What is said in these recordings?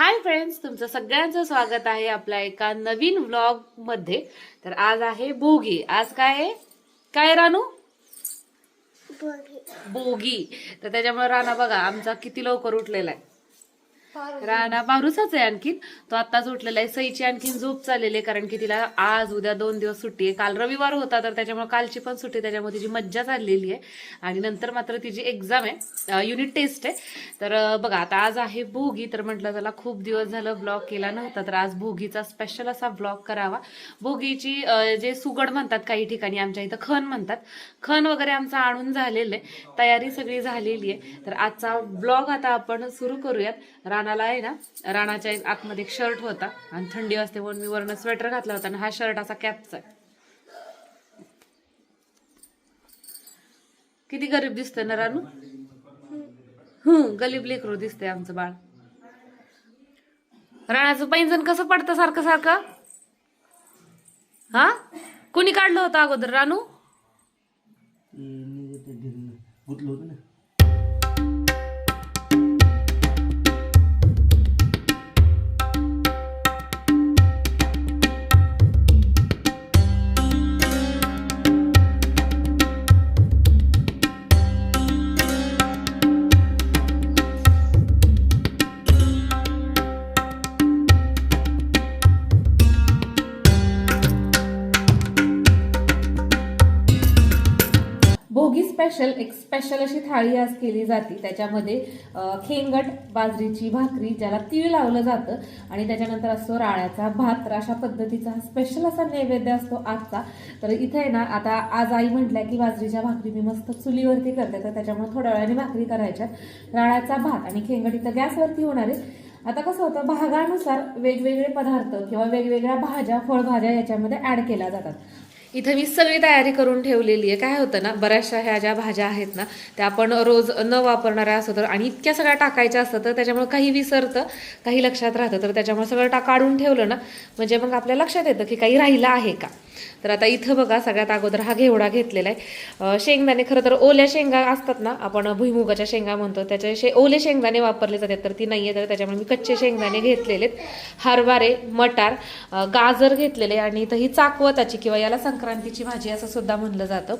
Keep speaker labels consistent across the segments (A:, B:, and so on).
A: Hi friends तुमचं सगळ्यांचं स्वागत आहे आपल्या एका नवीन व्लॉगमध्ये. तर आज आहे भोगी. आज काय आहे? काय रानू? भोगी. तर त्याच्यामुळे राणा बघा आमचा किती लवकर उठलेला आहे. राणा मारूचाच आहे आणखीन. तो आत्ताच उठलेला आहे. सईची आणखीन झोप चाललेली आहे कारण की तिला आज उद्या दोन दिवस सुट्टी आहे. काल रविवार होता तर त्याच्यामुळे कालची पण सुट्टी त्याच्यामुळे तिची मज्जा चाललेली आहे. आणि नंतर मात्र तिची एक्झाम आहे. युनिट टेस्ट आहे. तर बघा आता आज आहे भोगी तर म्हटलं त्याला खूप दिवस झालं ब्लॉग केला नव्हता तर आज भोगीचा स्पेशल असा ब्लॉग करावा. भोगीची जे सुगड म्हणतात काही ठिकाणी आमच्या इथं खण म्हणतात. खण वगैरे आमचा आणून झालेलं आहे. तयारी सगळी झालेली आहे. तर आजचा ब्लॉग आता आपण सुरू करूयात. राणाला आहे ना राणाच्या आतमध्ये एक शर्ट होता आणि थंडी असते म्हणून मी वरनं स्वेटर घातला होता आणि हा शर्ट असा कॅपचा आहे. किती गरीब दिसतंय ना रानू? हम्म गरीब लेकरू दिसतंय आमचं बाळ. राणाचं पैंजण कसं पडतं सारखं सारखं? हा? कुणी काढलं होतं अगोदर रानू?
B: गुतलं होतं
A: स्पेशल एक स्पेशल अशी थाळी आज केली जाते. त्याच्यामध्ये खेंगट बाजरीची भाकरी ज्याला तीळ लावलं जातं आणि त्याच्यानंतर असतो राळ्याचा भात. तर अशा पद्धतीचा हा स्पेशल असा नैवेद्य असतो आजचा. तर इथे आहे ना आता आज आई म्हटल्या की बाजरीच्या भाकरी मी मस्त चुलीवरती करते. तर त्याच्यामुळे थोड्या वेळाने भाकरी करायच्या. राळ्याचा भात आणि खेंगट इथं गॅसवरती होणार आहे. आता कसं होतं भागानुसार वेगवेगळे पदार्थ किंवा वेगवेगळ्या भाज्या फळभाज्या याच्यामध्ये ॲड केल्या जातात. इथं मी सगळी तयारी करून ठेवलेली आहे. काय होतं ना बऱ्याचशा ह्या ज्या भाज्या आहेत ना त्या आपण रोज न वापरणाऱ्या असतो तर आणि इतक्या सगळ्या टाकायच्या असतं तर त्याच्यामुळे काही विसरतं काही लक्षात राहतं तर त्याच्यामुळे सगळं टा काढून ठेवलं ना म्हणजे मग आपल्या लक्षात येतं की काही राहिलं आहे का? तर आता इथं बघा सगळ्यात अगोदर हा घेवडा घेतलेला आहे. शेंगदाणे खरं तर ओल्या शेंगा असतात ना आपण भुईमुगाच्या शेंगा म्हणतो त्याचे शे ओले शेंगदाणे वापरले जातात तर ती नाही आहे तर त्याच्यामुळे मी कच्चे शेंगदाणे घेतलेले हरभरे मटार गाजर घेतलेले आणि इथं ही चाकवताची किंवा याला संक्रांतीची भाजी असं सुद्धा म्हणलं जातं.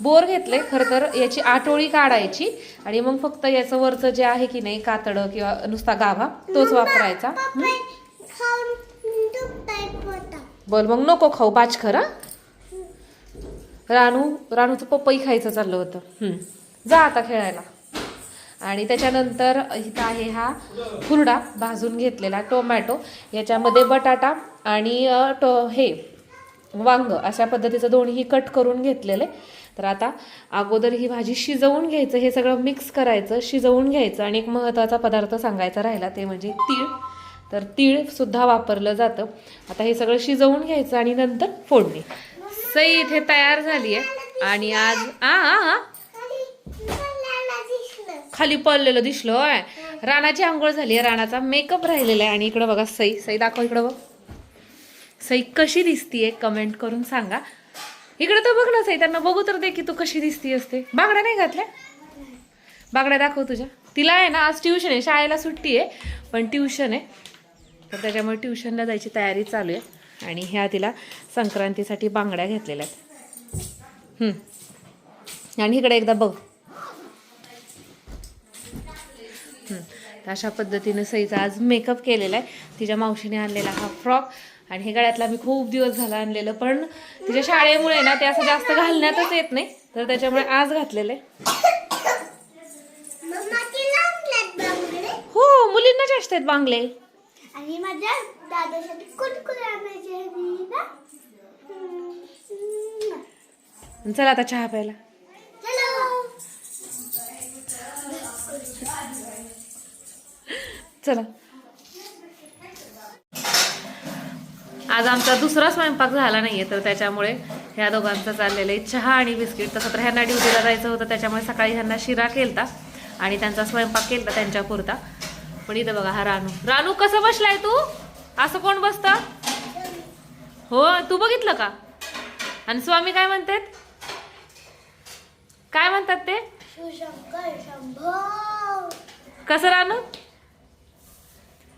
A: बोर घेतले खरं तर याची आटोळी काढायची आणि मग फक्त याचं वरचं जे आहे की नाही कातडं किंवा नुसता गाभा तोच वापरायचा. हं? बोल मग नको खाऊ पाच खरा रानू रानूचं पपई खायचं चाललं होतं. जा आता खेळायला. आणि त्याच्यानंतर इथं आहे हा फुरडा भाजून घेतलेला टोमॅटो याच्यामध्ये बटाटा आणि टो हे वांग अशा पद्धतीचं दोन्ही कट करून घेतलेले. तर आता अगोदर ही भाजी शिजवून घ्यायचं हे सगळं मिक्स करायचं शिजवून घ्यायचं आणि एक महत्त्वाचा पदार्थ सांगायचा राहिला ते म्हणजे तीळ. तर तीळसुद्धा वापरलं जातं. आता हे सगळं शिजवून घ्यायचं आणि नंतर फोडणी. सई इथे तयार झाली आहे आणि आज आ आ आ. खाली पडलेलं दिसलं होय. राणाची आंघोळ झाली आहे. राणाचा मेकअप राहिलेला आहे. आणि इकडं बघा सई. सई दाखव इकडं बघ. सई कशी दिसतीये कमेंट करून सांगा. इकडं तर बघ ना सई त्यांना बघू तर दे की तू कशी दिसती असते. बांगड्या नाही घातल्या? बांगड्या दाखव तुझ्या. तिला आहे ना आज ट्युशन आहे. शाळेला सुट्टी आहे. पण ट्युशन आहे. तर त्याच्यामुळे ट्युशनला जायची तयारी चालू आहे. आणि ह्या तिला संक्रांतीसाठी बांगड्या घेतलेल्या आहेत. आणि इकडे एकदा बघ. अशा पद्धतीनं सईचा आज मेकअप केलेला आहे. तिच्या मावशीने आणलेला हा फ्रॉक. आणि हे गळ्यातला मी खूप दिवस झाला आणलेलं पण तिच्या शाळेमुळे ना ते असं जास्त घालण्यातच येत नाही. तर त्याच्यामुळे आज घातलेलं आहे. हो मुलींना जास्त आहेत बांगले
C: आणि माझ्या दादासाठी कुरकुरे आणायचे ना.
A: चला आता चहा प्यायला.
C: चलो.
A: चला. आज आमचा दुसरा स्वयंपाक झाला नाहीये तर त्याच्यामुळे ह्या दोघांचं चाललेलं आहे चहा आणि बिस्किट. तसं तर ह्यांना ड्युटीला जायचं होतं त्याच्यामुळे सकाळी ह्यांना शिरा केलता आणि त्यांचा स्वयंपाक केलता त्यांच्या पुरता. पण इथं बघा हा रानू. रानू कसं बसलाय तू? असं कोण बसत? हो तू बघितलं का? आणि स्वामी काय म्हणतात? काय म्हणतात ते? कसं रानू?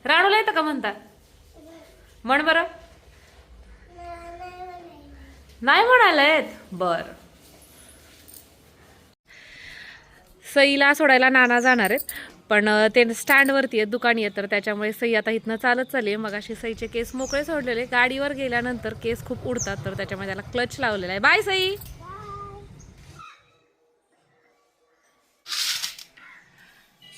A: राणूला येतं का म्हणता म्हण बरं. नाही म्हणायला येत बर. सईला सोडायला नाना जाणार आहेत. पण ते स्टँडवरती आहेत दुकानी आहेत तर त्याच्यामुळे सई आता इथनं चालत चालली मग अशी सईचे केस मोकळे सोडलेले. गाडीवर गेल्यानंतर केस खूप उडतात तर त्याच्यामुळे त्याला क्लच लावलेला आहे. बाय सई!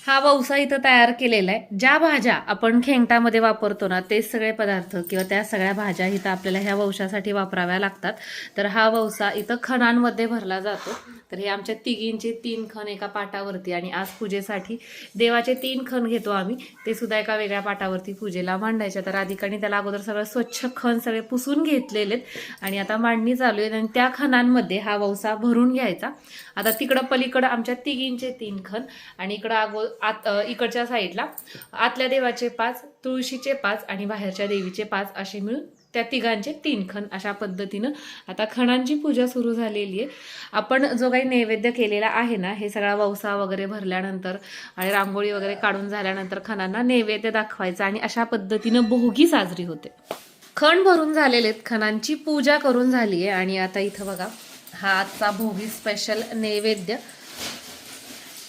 A: हा वौसा इथं तयार केलेला आहे. ज्या भाज्या आपण खेंगटामध्ये वापरतो ना तेच सगळे पदार्थ किंवा त्या सगळ्या भाज्या इथं आपल्याला ह्या वंशासाठी वापराव्या लागतात. तर हा वौसा इथं खणांमध्ये भरला जातो. तर हे आमच्या तिघींचे तीन खण एका पाटावरती आणि आज पूजेसाठी देवाचे तीन खण घेतो आम्ही. ते सुद्धा एका वेगळ्या पाटावरती पूजेला मांडायच्या तर अधिकाने त्याला अगोदर सगळं स्वच्छ खण सगळे पुसून घेतलेले आणि आता मांडणी चालू आहे आणि त्या खणांमध्ये हा वौसा भरून घ्यायचा. आता तिकडं पलीकडं आमच्या तिघींचे तीन खण आणि इकडं अगो आत इकडच्या साईडला आतल्या देवाचे पाच तुळशीचे पाच आणि बाहेरच्या देवीचे पाच असे मिळून त्या तिघांचे तीन खण अशा पद्धतीनं आता खणांची पूजा सुरू झालेली आहे. आपण जो काही नैवेद्य केलेला आहे ना हे सगळा वौसा वगैरे भरल्यानंतर आणि रांगोळी वगैरे काढून झाल्यानंतर खणांना नैवेद्य दाखवायचं आणि अशा पद्धतीनं भोगी साजरी होते. खण भरून झालेले आहेत खणांची पूजा करून झाली आहे आणि आता इथं बघा हा आजचा भोगी स्पेशल नैवेद्य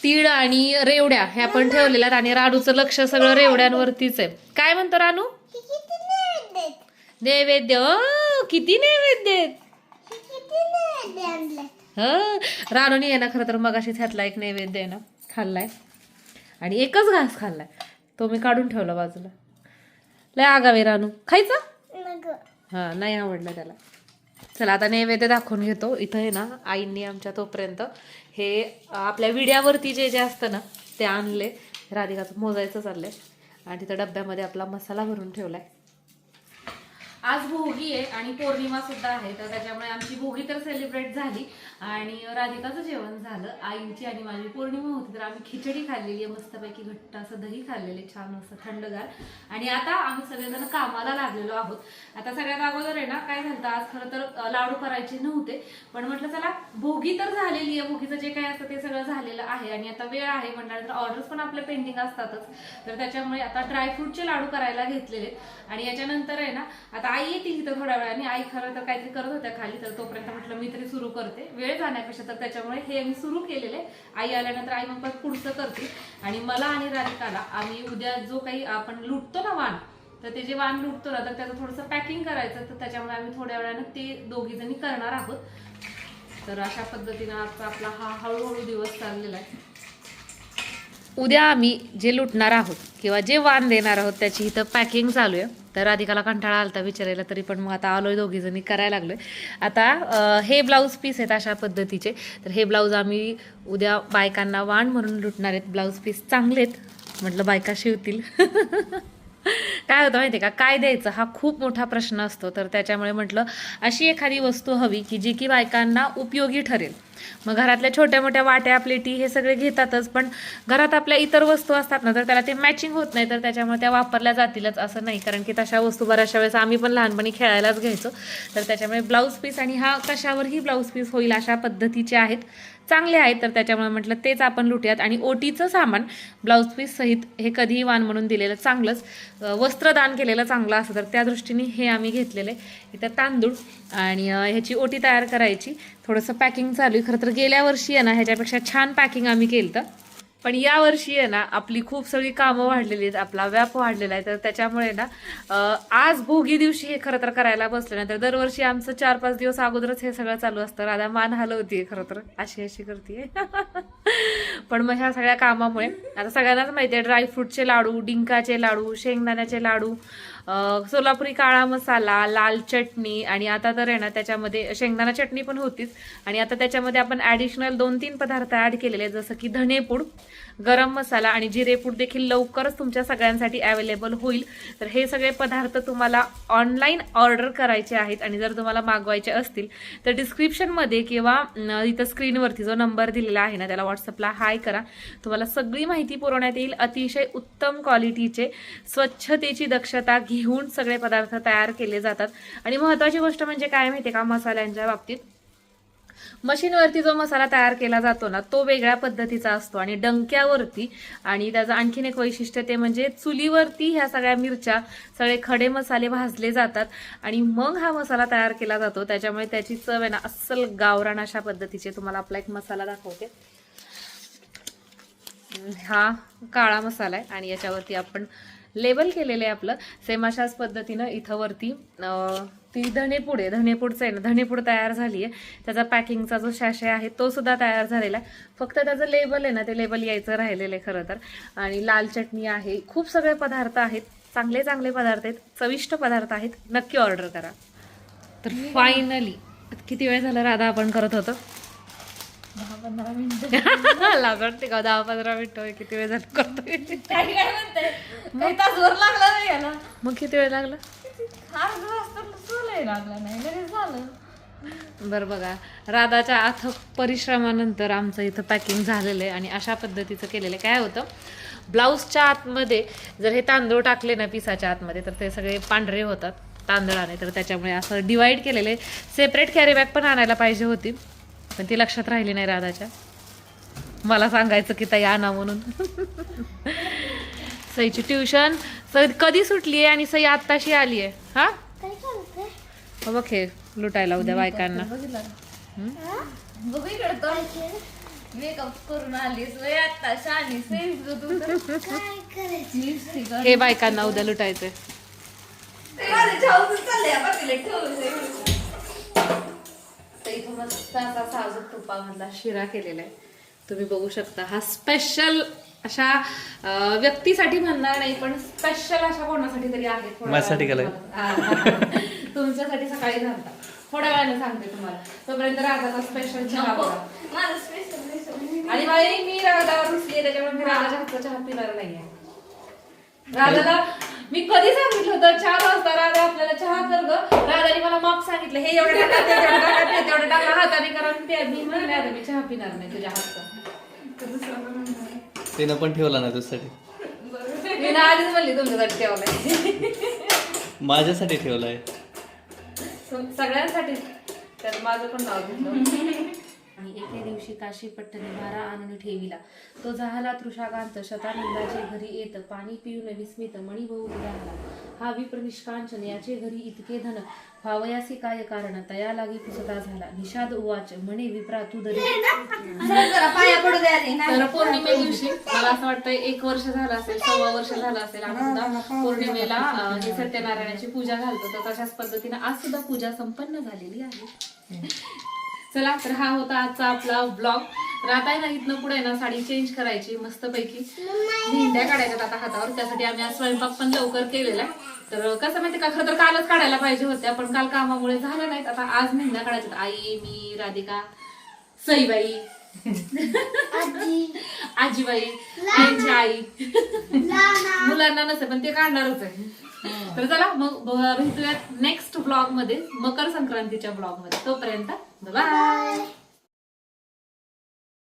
A: तीळ आणि रेवड्या हे आपण ठेवलेल्या. आणि रानूचं लक्ष सगळं रेवड्यांवरतीच आहे. काय म्हणतो रानू नैवेद्य. किती नैवेद्य हं, रानूनी आहे ना खरं तर मग ह्यातला एक नैवेद्य आहे ना खाल्लाय. आणि एकच घास खाल्लाय. तो मी काढून ठेवला बाजूला. लय आगावे रानू खायचा? हा नाही आवडलं त्याला. चला आता नैवेद्य दाखवून घेतो. इथं आहे ना आईंनी आमच्या तोपर्यंत हे आपल्या विड्यावरती जे जे असतं ना ते आणले. राधिकाचं मोजायचं चाललंय. आणि तिथं डब्यामध्ये आपला मसाला भरून ठेवला आहे आज भोगी आहे आणि पौर्णिमा सुद्धा आहे तर त्याच्यामुळे आमची भोगी तर सेलिब्रेट झाली. आणि राधिकाचं जेवण झालं आईची आणि माझी पौर्णिमा होती तर आम्ही खिचडी खाल्लेली आहे मस्तपैकी घट्ट असं दही खाल्लेले छान असं थंडगार. आणि आता आम्ही सगळेजण कामाला लागलेलो आहोत. आता सगळ्यात अगोदर आहे ना काय झालं आज खरं तर लाडू करायचे नव्हते पण म्हटलं चला भोगी तर झालेली आहे भोगीचं जे काय असतं ते सगळं झालेलं आहे. आणि आता वेळ आहे म्हटल्यानंतर ऑर्डर्स पण आपल्या पेंडिंग असतातच. तर त्याच्यामुळे आता ड्रायफ्रूटचे लाडू करायला घेतलेले आणि याच्यानंतर आहे ना आता आई येतील तिथं थोड्या वेळाने. आई खरं तर काहीतरी करत होत्या खाली तर तोपर्यंत म्हटलं मी तरी सुरू करते. वेळ जाण्यापेक्षा तर त्याच्यामुळे हे मी सुरू केलेले. आई आल्यानंतर आई मग परत पुढचं करते. आणि मला आणि राधिकाला आम्ही उद्या जो काही आपण लुटतो ना वाण तर ते जे वाण लुटतो ना तर त्याचं थोडंसं पॅकिंग करायचं तर त्याच्यामुळे आम्ही थोड्या वेळानं ते दोघी जणी करणार आहोत. तर अशा पद्धतीनं आजचा आपला हा हळूहळू दिवस चाललेला आहे. उद्या आम्ही जे लुटणार आहोत किंवा जे वाण देणार आहोत त्याची इथं पॅकिंग चालू आहे. तर राधिकाला कंटाळा आलता विचारायला तरी पण मग आता आलोय दोघी जणी करायला लागलोय. आता हे ब्लाऊज पीस आहेत अशा पद्धतीचे. तर हे ब्लाऊज आम्ही उद्या बायकांना वाण म्हणून लुटणार आहेत. ब्लाऊज पीस चांगले आहेत. म्हटलं बायका शिवतील. काय होतं माहिती का? काय द्यायचं? हा खूप मोठा प्रश्न असतो. तर त्याच्यामुळे म्हटलं अशी एखादी वस्तू हवी की जी की बायकांना उपयोगी ठरेल. मग घरातल्या छोट्या मोठ्या वाट्या प्लेटी हे सगळे घेतातच पण घरात आपल्या इतर वस्तू असतात ना तर त्याला ते मॅचिंग होत नाही तर त्याच्यामुळे त्या वापरल्या जातीलच असं नाही. कारण की तशा वस्तू बऱ्याचशा वेळेस आम्ही पण लहानपणी खेळायलाच घ्यायचो. तर त्याच्यामुळे ब्लाऊज पीस आणि हा कशावरही ब्लाऊज पीस होईल अशा पद्धतीचे आहेत. चांगले आहेत तर त्याच्यामुळे म्हटलं तेच आपण लुटूयात. आणि ओटीचं सामान ब्लाऊज पीस सहित हे कधीही वाण म्हणून दिलेलं चांगलंच वस्त्रदान केलेलं चांगलं असतं तर त्या दृष्टीने हे आम्ही घेतलेलं. आहे इथं तांदूळ आणि ह्याची ओटी तयार करायची. थोडंसं पॅकिंग चालू आहे. खरं तर गेल्या वर्षी आहे ना ह्याच्यापेक्षा छान पॅकिंग आम्ही केलं तर पण या वर्षी आहे ना आपली खूप सगळी कामं वाढलेली आहेत आपला व्याप वाढलेला आहे. तर त्याच्यामुळे ना आज भोगी दिवशी हे खरं तर करायला बसलं नाही तर दरवर्षी आमचं चार पाच दिवस अगोदरच हे सगळं चालू असतं. राधा मान हलवतीये खरं तर. अशी अशी करते पण मग ह्या सगळ्या कामामुळे आता सगळ्यांनाच माहिती आहे ड्रायफ्रूटचे लाडू डिंकाचे लाडू शेंगदाण्याचे लाडू सोलापुरी काळा मसाला लाल चटणी आणि आता तर आहे ना त्याच्यामध्ये शेंगदाणा चटणी पण होतीच. आणि आता त्याच्यामध्ये आपण ॲडिशनल दोन तीन पदार्थ ॲड केलेले आहेत जसं की धनेपूड गरम मसाला आणि जिरेपूड देखील लवकरच तुमच्या सगळ्यांसाठी अवेलेबल होईल. तर हे सगळे पदार्थ तुम्हाला ऑनलाईन ऑर्डर करायचे आहेत आणि जर तुम्हाला मागवायचे असतील तर डिस्क्रिप्शनमध्ये किंवा इथं स्क्रीनवरती जो नंबर दिलेला आहे ना त्याला व्हॉट्सअपला हाय करा. तुम्हाला सगळी माहिती पुरवण्यात येईल. अतिशय उत्तम क्वालिटीचे स्वच्छतेची दक्षता घेऊन सगळे पदार्थ तयार केले जातात. आणि महत्त्वाची गोष्ट म्हणजे काय माहिती आहे का मसाल्यांच्या बाबतीत? मशीनवरती जो मसाला तयार केला जातो ना तो वेगळ्या पद्धतीचा असतो आणि डंक्यावरती आणि त्याचं आणखीन एक वैशिष्ट्य ते म्हणजे चुलीवरती ह्या सगळ्या मिरच्या सगळे खडे मसाले भाजले जातात आणि मग हा मसाला तयार केला जातो. त्याच्यामुळे त्याची चव आहे ना अस्सल गावरान अशा पद्धतीचे. तुम्हाला आपला एक मसाला दाखवते. हा काळा मसाला आहे आणि याच्यावरती आपण लेबल केलेलं आहे आपलं. सेम अशाच पद्धतीनं इथं वरती ती धणेपूड आहे. धणेपूडचं आहे ना धणेपूड तयार झाली आहे. त्याचा पॅकिंगचा जो शॅशे आहे तो सुद्धा तयार झालेला आहे. फक्त त्याचं लेबल आहे ना ते लेबल यायचं राहिलेलं आहे खरं तर. आणि लाल चटणी आहे. खूप सगळे पदार्थ आहेत. चांगले चांगले पदार्थ आहेत. चविष्ट पदार्थ आहेत. नक्की ऑर्डर करा. तर फायनली किती वेळ झाला राधा आपण करत होतो?
D: दहा पंधरा मिनिटं.
A: लाज वाटते का? दहा पंधरा मिनिटं किती वेळ झालं करतोय?
D: काय काय म्हणते? काही तासभर लागला नाही याला.
A: मग किती वेळ लागला?
D: अर्धा तास तर लागला नाही लगेच झालं.
A: बरं बघा राधाच्या अथक परिश्रमानंतर आमचं इथं पॅकिंग झालेलं आहे आणि अशा पद्धतीचं केलेलं आहे. काय होतं? ब्लाऊजच्या आतमध्ये जर हे तांदूळ टाकले ना पिसाच्या आतमध्ये तर ते सगळे पांढरे होतात तांदळाने. तर त्याच्यामुळे असं डिवाईड केलेलं सेपरेट कॅरी बॅग पण आणायला पाहिजे होती. पण ती लक्षात राहिली नाही राधाच्या. मला सांगायचं की ताई आणा म्हणून. सईची ट्युशन. सई कधी सुटली आहे आणि सई आत्ताशी आली आहे हा हो बघ हे लुटायला उद्या बायकांना.
C: हा?
D: बघू इकडं तर
A: मस्त असा साजूक तुपामधला शिरा केलेला आहे. तुम्ही बघू शकता हा स्पेशल अशा व्यक्तीसाठी म्हणणार नाही पण स्पेशल अशा कोणासाठी तरी आहे
B: माझ्यासाठी केलंय?
A: तुमच्यासाठी सकाळी घालता थोड्या वेळाने सांगते तुम्हाला. तोपर्यंत राधाचा स्पेशल चहा आणि बाई मी राधावर रुसली त्याच्यामुळे मी राधाच्या हातचा चहा पिणार नाहीये. राधाला मी कधी सांगितलं होतं? चार वाजता राधा आपल्याला चहा कर ग. राधाने मला माप सांगितलं. हे एवढं टाका ते तेवढं टाका ते तेवढं टाका. हाताने करा. ते मी म्हणले आता मी चहा पिणार नाही तुझ्या हातचा.
B: तिनं पण ठेवला ना तुझ्यासाठी.
A: मी ना आधीच म्हणली तुमच्यासाठी ठेवलंय.
B: माझ्यासाठी ठेवलाय.
A: सगळ्यांसाठी. तर माझं पण नाव घेतलं. आणि एके दिवशी काशी पट्टणी भारा आणून ठेविला. तो झाला तृषाकांत. शतानंदाचे घरी येत पाणी पिऊन विस्मित मणिभाऊ उदाहला हा विप्र निष्कांचन याचे घरी इतके धन भावयासी काय कारण? तया लागी पुसता झाला. निषाद उवाच म्हणे विप्रा तू दरी.
D: जरा पाया पडू द्या रे. नाही.
A: तर पौर्णिमे दिवशी मला असं वाटतं एक वर्ष झालं असेल सव्वा वर्ष झालं असेल आम्ही सुद्धा पौर्णिमेला हे सत्यनारायणाची पूजा घालतो तर तशाच पद्धतीने आज सुद्धा पूजा संपन्न झालेली आहे. चला तर हा होता आजचा आपला ब्लॉग तर आता आहे ना इथनं पुढे ना साडी चेंज करायची मस्तपैकी. मेहंद्या काढायच्यात आता हातावर त्यासाठी आम्ही आज स्वयंपाक पण लवकर केलेला आहे. तर कसं माहिती का खरं तर कालच काढायला पाहिजे होत्या पण काल कामामुळे झालं नाहीत. आता आज मेहंद्या काढायच्यात. आई मी राधिका सईबाई.
C: आजी.
A: आजीबाई आईची आई.
C: लाना.
A: मुलांना नसे पण ते काढणारच आहे. तर चला मग भेटूयात नेक्स्ट ब्लॉगमध्ये मकर संक्रांतीच्या ब्लॉगमध्ये. तोपर्यंत बाय